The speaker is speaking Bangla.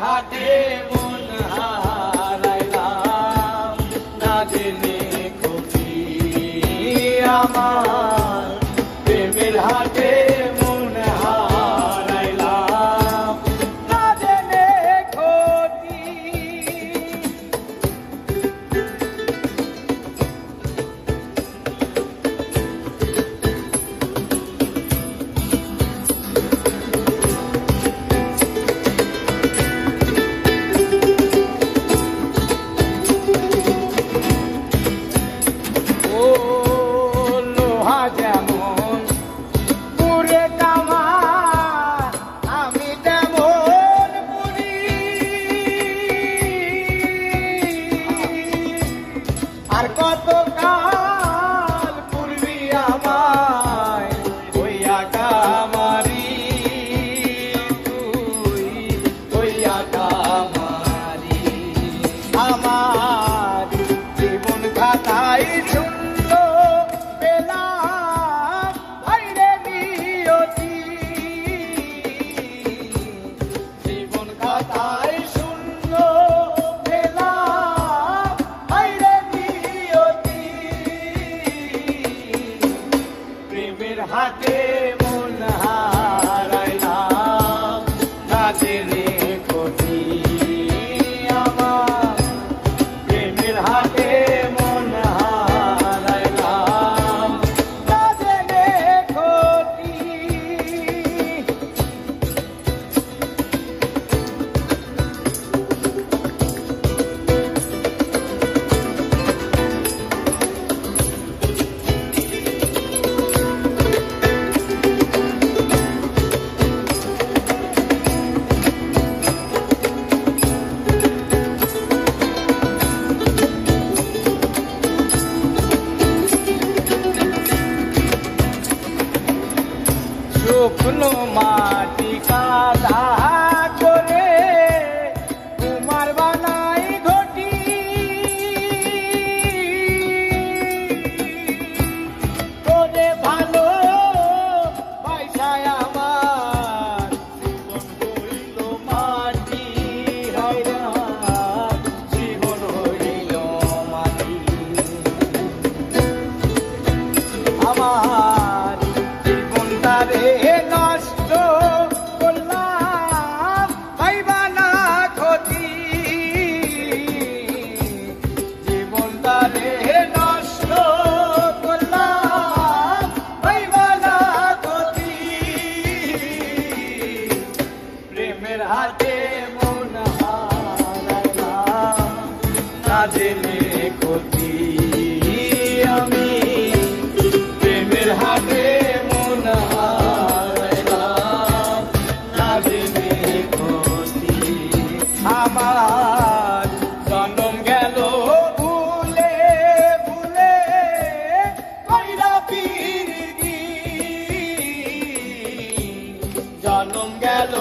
হাটে মন হারাইলাম আমার পূর্বি শুকনো মাটি কাদা করে তোমার বানাই ঘটি। তোরে ভালো পয়সায় আমার জীবন হইল মাটি জীবন হইল মাটি। আমার জেনে ক্ষতি আমি প্রেমের হাতে মন না জেনে ক্ষতি আমার জন্ম গেল ভুলে ভুলে কইরা পিরিতি জন্ম গেল